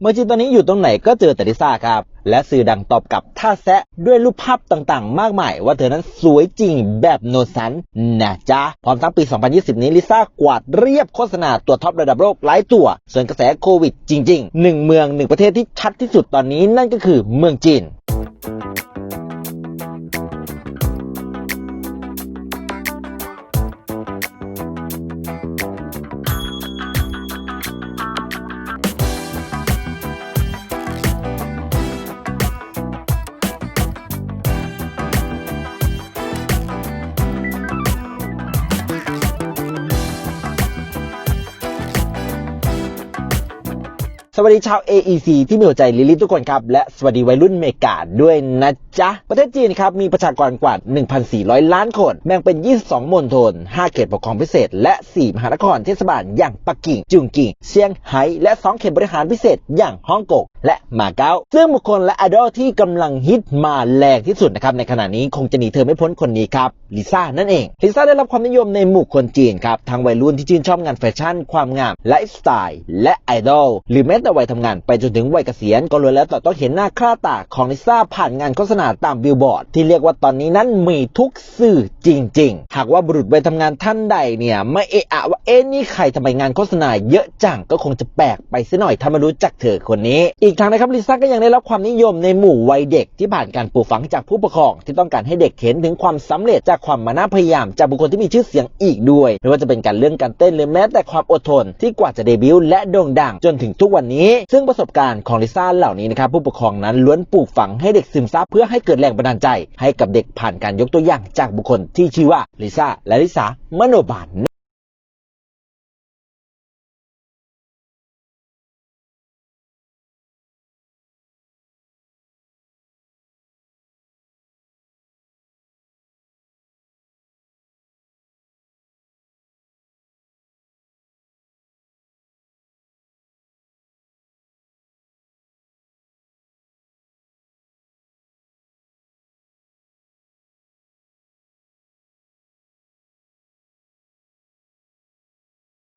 เมื่อจีนตอนนี้อยู่ตรงไหนก็เจอแต่ลิซ่าครับ และสื่อดังตอบกลับท่าแซะด้วยรูปภาพต่างๆ มากมาย ว่าเธอนั้นสวยจริงแบบโนซันนะจ๊ะ พร้อมทั้งปี 2020 นี้ลิซ่ากวาดเรียบโฆษณาตัวท็อประดับโลกหลายตัว ส่วนกระแสโควิดจริง ๆ หนึ่งเมืองหนึ่งประเทศที่ชัดที่สุดตอนนี้นั่นก็คือเมืองจีน สวัสดีชาว AEC ที่มีหัวใจลิลิทุกคนครับ และสวัสดีวัยรุ่นเมกาด้วยนะ จ๊ะ ประเทศจีนครับมีประชากรกว่า 1,400 ล้านคน แบ่งเป็น 22 มณฑล 5 เขตปกครองพิเศษ และ 4 มหานครเทศบาลอย่างปักกิ่ง จุงกิงเซี่ยงไฮ้ และ 2 เขตบริหารพิเศษอย่างฮ่องกงและมาเก๊า ซึ่งบุคคลและไอดอลที่กำลังฮิตมาแรงที่สุดนะครับในขณะนี้คงจะหนีเธอไม่พ้นคนนี้ครับลิซ่านั่นเองลิซ่าได้รับความนิยมในหมู่คนจีนครับทั้งวัยรุ่นที่ชื่นชอบงานแฟชั่น ความงามไลฟ์สไตล์และไอดอลหรือแม้แต่วัยทำงานไปจนถึงวัยเกษียณก็ล้วนแล้วแต่ต้องเห็นหน้าค่าตาของลิซ่าผ่านงานโฆษณาตามบิลบอร์ดที่เรียกว่าตอนนี้นั้นมีทุกสื่อจริง ๆ หากว่าบุรุษวัยทำงานท่านใดเนี่ยไม่เอะอะว่าเอ๊ะนี่ใครทำไมงานโฆษณาเยอะจังก็คงจะแปลกไปซะหน่อยถ้ามารู้จักเธอคนนี้ อีกทางนะครับลิซ่าก็ยังได้รับความนิยมในหมู่วัยเด็กที่ผ่านการปลูกฝังจากผู้ปกครอง ที่ต้องการให้เด็กเห็นถึงความสำเร็จจากความมานะพยายามจากบุคคลที่มีชื่อเสียงอีกด้วยไม่ว่าจะเป็นการเรื่องการเต้นหรือแม้แต่ความอดทน ที่กว่าจะเดบิวต์และโด่งดังจนถึงทุกวันนี้ ซึ่งประสบการณ์ของลิซ่าเหล่านี้นะครับผู้ปกครองนั้นล้วนปลูกฝังให้เด็กซึมซับเพื่อใให้เกิดแรงบันดาลใจให้กับเด็กผ่านการยกตัวอย่างจากบุคคลที่ชื่อว่าลิซ่าและลิซามโนบาล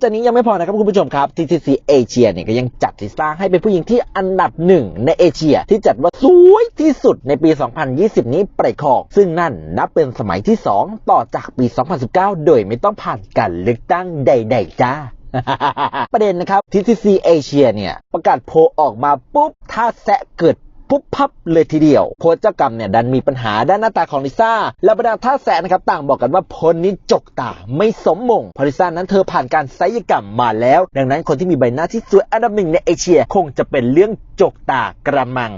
จากนี้ยังไม่พอนะครับคุณผู้ชมครับ TCC เอเชียเนี่ยก็ยังจัดลิซ่าให้เป็นผู้หญิงที่อันดับหนึ่งในเอเชีย ที่จัดว่าสวยที่สุดในปี 2020 นี้ไปครองซึ่งนั่นนับเป็นสมัยที่ 2 ต่อจากปี 2019 โดยไม่ต้องผ่านการเลือกตั้งใด ๆ จ้าประเด็นนะครับ TCC เอเชียเนี่ย ประกาศโพออกมาปุ๊บ ถ้าแซะเกิด ปุ๊บพับเลยทีเดียวโพสต์เจ้ากรรมเนี่ยดันมีปัญหาด้านหน้าตาของลิซ่าและบรรดาท่าแสนะครับต่างบอกกันว่าพลนี้จกตาไม่สมมงพราะลิซ่านั้นเธอผ่านการศัลยกรรมมาแล้ว ดังนั้นคนที่มีใบหน้าที่สวยอันดับหนึ่งในเอเชียคงจะเป็นเรื่องจกตากระมัง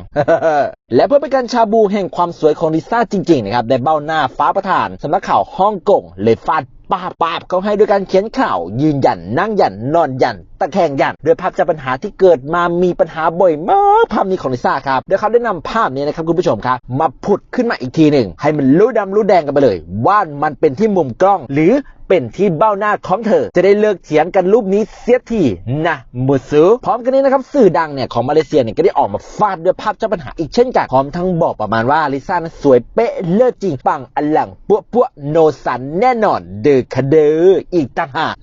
และเพื่อเป็นการชาบูแห่งความสวยของลิซ่าจริงๆนะครับได้เบ้าหน้าฟ้าประธานสำนักข่าวฮ่องกงเลยฟาด ปาบปาบเขาให้ด้วยการเขียนข่าว ยืนยันนั่งยันนอนยันตะแคงยันโดยภาพจากปัญหาที่เกิดมามีปัญหาบ่อยมากภาพนี้ของลิซ่าครับโดยเขาได้นำภาพนี้นะครับคุณผู้ชมครับ มาผุดขึ้นมาอีกทีหนึ่งให้มันรู้ดำรู้แดงกันไปเลย ว่ามันเป็นที่มุมกล้องหรือ เป็นที่เบ้าหน้าของเธอ จะได้เลิกเถียงกันรูปนี้เสียทีนะมุสูพร้อมกันนี้นะครับสื่อดังเนี่ยของมาเลเซียเนี่ยก็ได้ออกมาฟาดด้วยภาพเจ้าปัญหาอีกเช่นกันพร้อมทั้งบอกประมาณว่าลิซ่านั้นสวยเป๊ะเลิศจริงปังอลังปั้วปั้วโนสันแน่นอน เดือคเดออีกต่างหาก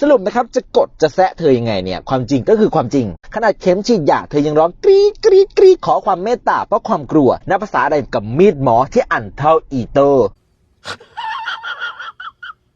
สรุปนะครับจะกดจะแซะเธอยังไงเนี่ยความจริงก็คือความจริง ขนาดเข็มฉีดยาเธอยังร้องกรี๊ดกรี๊ดกรี๊ดขอความเมตตาเพราะความกลัวนับภาษาใดกับมีดหมอที่อันเท่าอีโต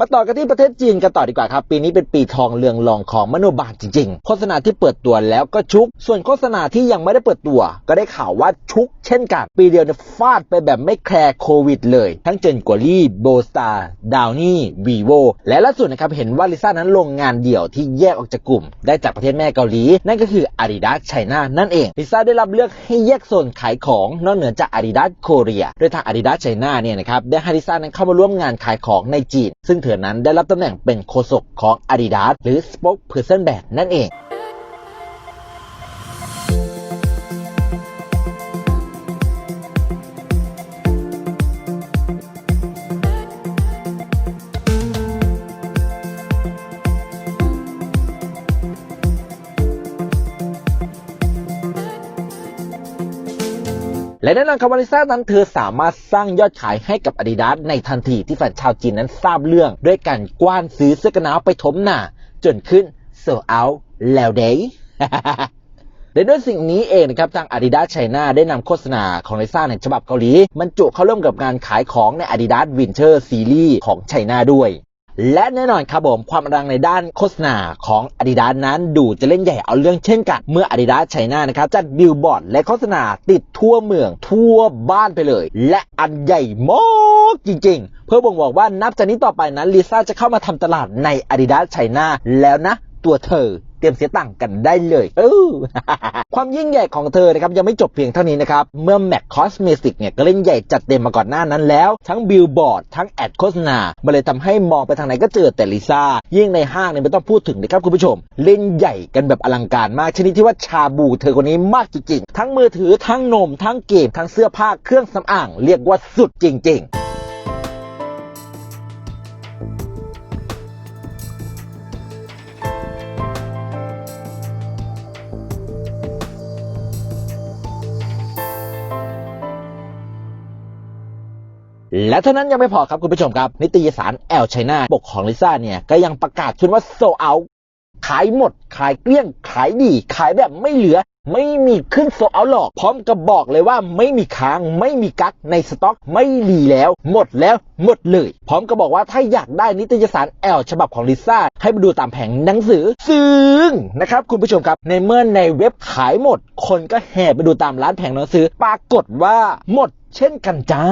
มาต่อกันที่ประเทศจีนกันต่อดีกว่าครับ ปีนี้เป็นปีทองเรืองรองของมโนบาลจริง ๆ โฆษณาที่เปิดตัวแล้วก็ชุก ส่วนโฆษณาที่ยังไม่ได้เปิดตัว ก็ได้ข่าวว่าชุก เช่นกัน ปีเดียวเนี่ยฟาดไปแบบไม่แคร์โควิดเลย ทั้งเจนกัวลี่โบสตาร์ดาวนี่วีโวและล่าสุดนะครับเห็นว่าลิซ่านั้นลงงานเดี่ยวที่แยกออกจากกลุ่ม ได้จากประเทศแม่เกาหลี นั่นก็คือ Adidas China นั่นเองลิซ่าได้รับเลือกให้แยกโซนขายของนอกเหนือจาก Adidas โคเรียโดยทาง Adidas China เนี่ยนะครับได้ให้ลิซ่านั้นเข้ามาร่วมงานขายของในจีน ซึ่งเธอนั้นได้รับตำแหน่งเป็นโฆษกของ Adidas หรือ Spokesperson Brand นั่นเอง และแน่นอนครับวาลิซ่านั้นเธอสามารถสร้างยอดขายให้กับ Adidas ในทันทีที่แฟนชาวจีนนั้นทราบเรื่อง ด้วยการกว้านซื้อเสื้อกันหนาวไปถมหน้า จนขึ้นโซเอาแล้วเดยและด้วยสิ่งนี้เองนะครับทาง Adidas China ได้นำโฆษณาของลิซ่าในฉบับเกาหลีบรรจุเข้าร่วมกับงานขายของใน Adidas Winter Series ของ China ด้วย และแน่นอนครับผมความรังในด้านโฆษณาของ Adidas นั้นดูจะเล่นใหญ่เอาเรื่องเช่นกัน เมื่อ Adidas ไชน่านะครับจัดบิลบอร์ดและโฆษณาติดทั่วเมืองทั่วบ้านไปเลย และอันใหญ่มากจริง ๆ เพื่อบ่งบอกว่านับจากนี้ต่อไปนั้นลิซ่าจะเข้ามาทำตลาดใน Adidas ไชน่าแล้วนะ ตัวเธอ เตรียมเสียตังค์กันได้เลยเออความยิ่งใหญ่ของเธอนะครับยังไม่จบเพียงเท่านี้นะครับ เมื่อ MAC Cosmetics เนี่ยก็เล่นใหญ่จัดเต็มมาก่อนหน้านั้นแล้ว ทั้งบิลบอร์ดทั้งแอดโฆษณามันเลยทำให้มองไปทางไหนก็เจอแต่ลิซ่า ยิ่งในห้างเนี่ยไม่ต้องพูดถึงนะครับคุณผู้ชม เล่นใหญ่กันแบบอลังการมากชนิดที่ว่าชาบูเธอคนนี้มากจริงๆ ทั้งมือถือทั้งนม ทั้งเกมทั้งเสื้อผ้าเครื่องสำอาง เรียกว่าสุดจริง ๆ และเท่านั้นยังไม่พอครับคุณผู้ชมครับ นิตยสารแอลไชน่าปกของลิซ่าเนี่ย ก็ยังประกาศชุนว่าโซเอาขายหมด ขายเกลี้ยง ขายดี ขายแบบไม่เหลือไม่มีขึ้นโซเอาหรอกพร้อมกับบอกเลยว่าไม่มีค้างไม่มีกักในสต็อกไม่รีแล้ว หมดแล้วหมดเลย พร้อมกับบอกว่าถ้าอยากได้นิตยสารแอลฉบับของลิซ่าให้ไปดูตามแผงหนังสือ ซึ่งนะครับคุณผู้ชมครับ ในเมื่อในเว็บขายหมด คนก็แห่ไปดูตามร้านแผงหนังสือ ปรากฏว่าหมดเช่นกันจ้า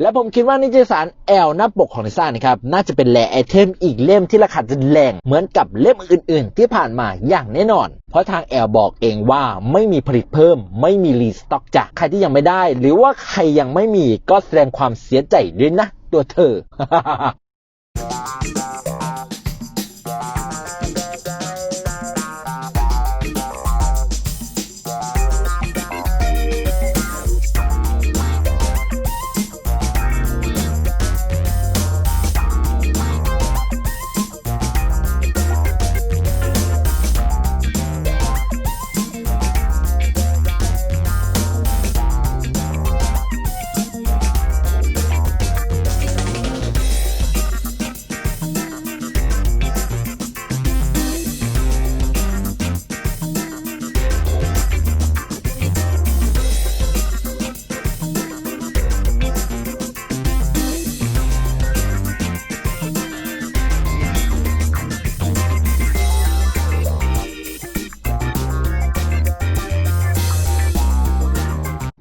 และผมคิดว่านิตยสารแอลหน้าปกของลิซ่านะครับ น่าจะเป็นแหล่ไอเทมอีกเล่มที่ราคาจะแรงเหมือนกับเล่มอื่น ๆ ที่ผ่านมาอย่างแน่นอนเพราะทางแอลบอกเองว่าไม่มีผลิตเพิ่ม ไม่มีรีสต็อกจากใครที่ยังไม่ได้ หรือว่าใครยังไม่มีก็แสดงความเสียใจด้วยนะ ตัวเธอ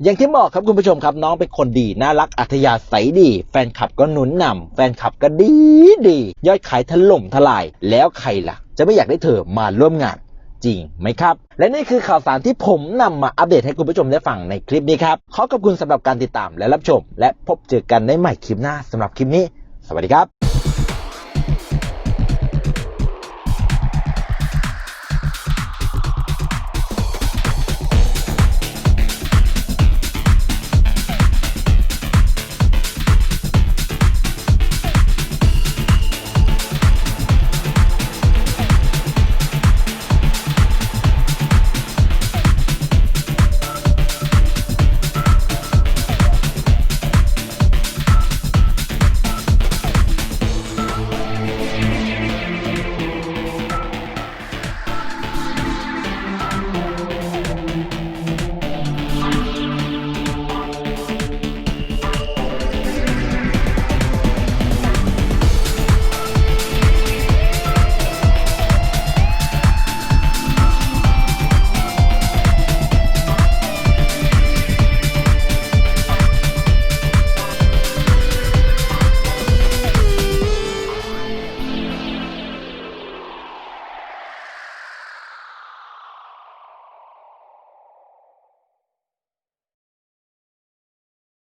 อย่างที่บอกครับคุณผู้ชมครับน้องเป็นคนดีน่ารักอัธยาศัยดี แฟนคลับก็หนุนนำแฟนคลับก็ดีดี ยอดขายถล่มทลาย แล้วใครล่ะ จะไม่อยากได้เธอมาร่วมงานจริงไหมครับ และนี่คือข่าวสารที่ผมนำมาอัปเดตให้คุณผู้ชมได้ฟังในคลิปนี้ครับขอขอบคุณสำหรับการติดตามและรับชม และพบเจอกันในใหม่คลิปหน้าสำหรับคลิปนี้ สวัสดีครับ